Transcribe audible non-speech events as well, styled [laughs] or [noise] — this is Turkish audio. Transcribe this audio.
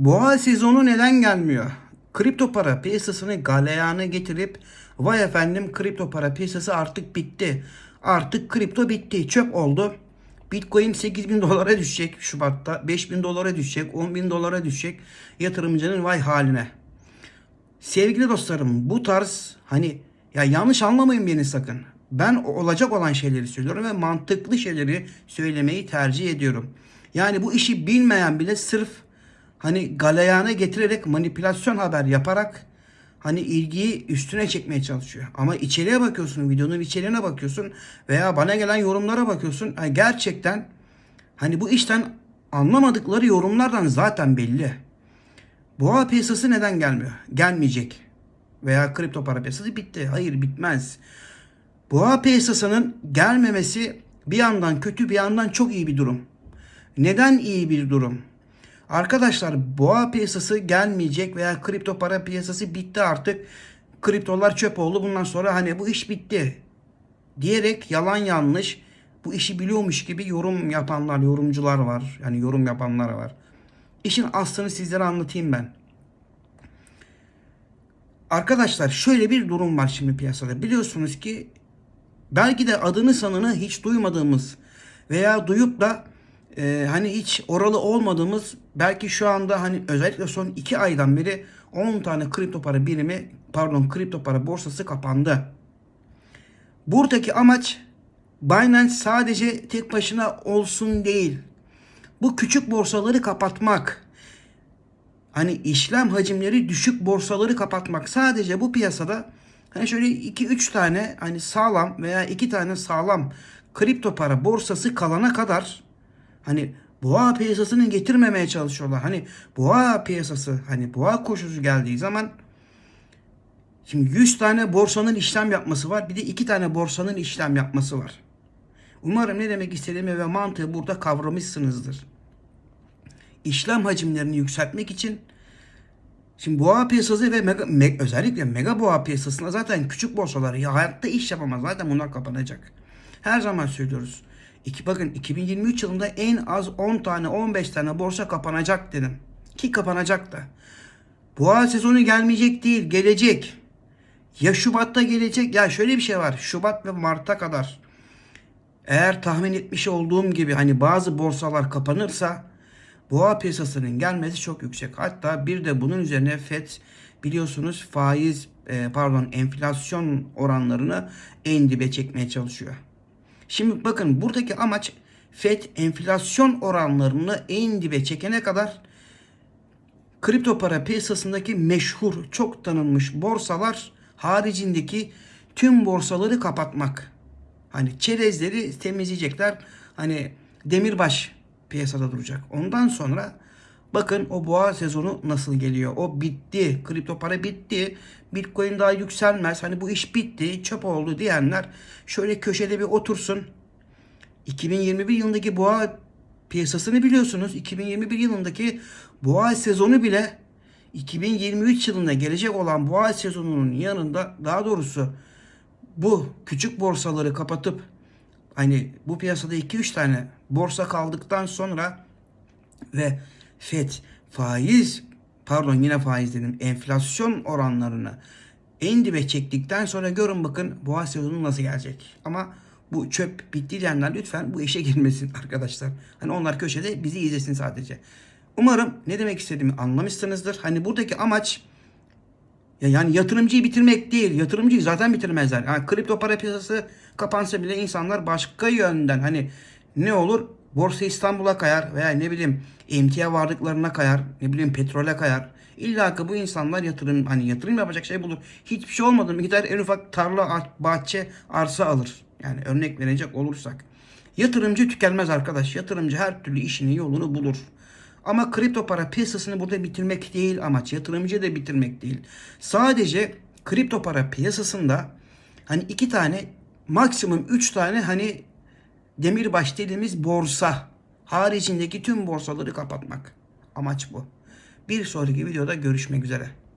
Boğa sezonu neden gelmiyor? Kripto para piyasasını galeyana getirip vay efendim kripto para piyasası artık bitti. Artık kripto bitti. Çöp oldu. Bitcoin 8000 dolara düşecek Şubat'ta. 5000 dolara düşecek. 10.000 dolara düşecek. Yatırımcının vay haline. Sevgili dostlarım bu tarz hani ya yanlış anlamayın beni sakın. Ben olacak olan şeyleri söylüyorum ve mantıklı şeyleri söylemeyi tercih ediyorum. Yani bu işi bilmeyen bile sırf hani galeyana getirerek manipülasyon haber yaparak hani ilgiyi üstüne çekmeye çalışıyor. Ama içeriye bakıyorsun, videonun içeriğine bakıyorsun veya bana gelen yorumlara bakıyorsun. Ha, gerçekten hani bu işten anlamadıkları yorumlardan zaten belli. Boğa piyasası neden gelmiyor? Gelmeyecek. Veya kripto para piyasası bitti. Hayır bitmez. Boğa piyasasının gelmemesi bir yandan kötü bir yandan çok iyi bir durum. Neden iyi bir durum? Arkadaşlar boğa piyasası gelmeyecek veya kripto para piyasası bitti artık. Kriptolar çöp oldu. Bundan sonra hani bu iş bitti diyerek yalan yanlış bu işi biliyormuş gibi yorum yapanlar, yorumcular var. Yani yorum yapanlar var. İşin aslını sizlere anlatayım ben. Arkadaşlar şöyle bir durum var şimdi piyasada. Biliyorsunuz ki belki de adını sanını hiç duymadığımız veya duyup da e, hani hiç oralı olmadığımız belki şu anda hani özellikle son 2 aydan beri 10 tane kripto para birimi pardon kripto para borsası kapandı. Buradaki amaç Binance sadece tek başına olsun değil. Bu küçük borsaları kapatmak. Hani işlem hacimleri düşük borsaları kapatmak. Sadece bu piyasada hani şöyle 2-3 tane hani sağlam veya 2 tane sağlam kripto para borsası kalana kadar hani boğa piyasasını getirmemeye çalışıyorlar. Hani boğa piyasası hani boğa koşusu geldiği zaman Şimdi 100 tane borsanın işlem yapması var. Bir de 2 tane borsanın işlem yapması var. Umarım ne demek istediğimi ve mantığı burada kavramışsınızdır. İşlem hacimlerini yükseltmek için şimdi boğa piyasası ve mega, me- özellikle mega boğa piyasasında zaten küçük borsalar ya hayatta iş yapamaz. Zaten bunlar kapanacak. Her zaman söylüyoruz. İki, bakın 2023 yılında en az 10 tane 15 tane borsa kapanacak dedim. Ki kapanacak da. Boğa sezonu gelmeyecek değil gelecek. Ya Şubat'ta gelecek ya şöyle bir şey var. Şubat ve Mart'a kadar eğer tahmin etmiş olduğum gibi hani bazı borsalar kapanırsa boğa piyasasının gelmesi çok yüksek. Hatta bir de bunun üzerine FED biliyorsunuz faiz e, pardon enflasyon oranlarını en dibe çekmeye çalışıyor. Şimdi bakın buradaki amaç FED enflasyon oranlarını en dibe çekene kadar kripto para piyasasındaki meşhur, çok tanınmış borsalar haricindeki tüm borsaları kapatmak. Hani çerezleri temizleyecekler. Hani demirbaş piyasada duracak. Ondan sonra bakın o boğa sezonu nasıl geliyor. O bitti. Kripto para bitti. Bitcoin daha yükselmez. Hani bu iş bitti. Çöp oldu diyenler şöyle köşede bir otursun. 2021 yılındaki boğa piyasasını biliyorsunuz. 2021 yılındaki boğa sezonu bile 2023 yılında gelecek olan boğa sezonunun yanında daha doğrusu bu küçük borsaları kapatıp hani bu piyasada 2-3 tane borsa kaldıktan sonra ve FED faiz pardon yine faiz dedim enflasyon oranlarını en dibe çektikten sonra görün bakın boğa sezonu nasıl gelecek. Ama bu çöp bitti diyenler lütfen bu işe girmesin [laughs] arkadaşlar. Hani onlar köşede bizi izlesin sadece. Umarım ne demek istediğimi anlamışsınızdır. Hani buradaki amaç ya yani yatırımcıyı bitirmek değil. Yatırımcıyı zaten bitirmezler. Yani kripto para piyasası kapansa bile insanlar başka yönden hani ne olur? Borsa İstanbul'a kayar veya ne bileyim emtia varlıklarına kayar. Ne bileyim petrole kayar. İlla ki bu insanlar yatırım hani yatırım yapacak şey bulur. Hiçbir şey olmadı mı gider en ufak tarla, bahçe, arsa alır. Yani örnek verecek olursak. Yatırımcı tükenmez arkadaş. Yatırımcı her türlü işini yolunu bulur. Ama kripto para piyasasını burada bitirmek değil amaç. Yatırımcı da bitirmek değil. Sadece kripto para piyasasında hani iki tane maksimum üç tane hani demirbaş dediğimiz borsa haricindeki tüm borsaları kapatmak. Amaç bu. Bir sonraki videoda görüşmek üzere.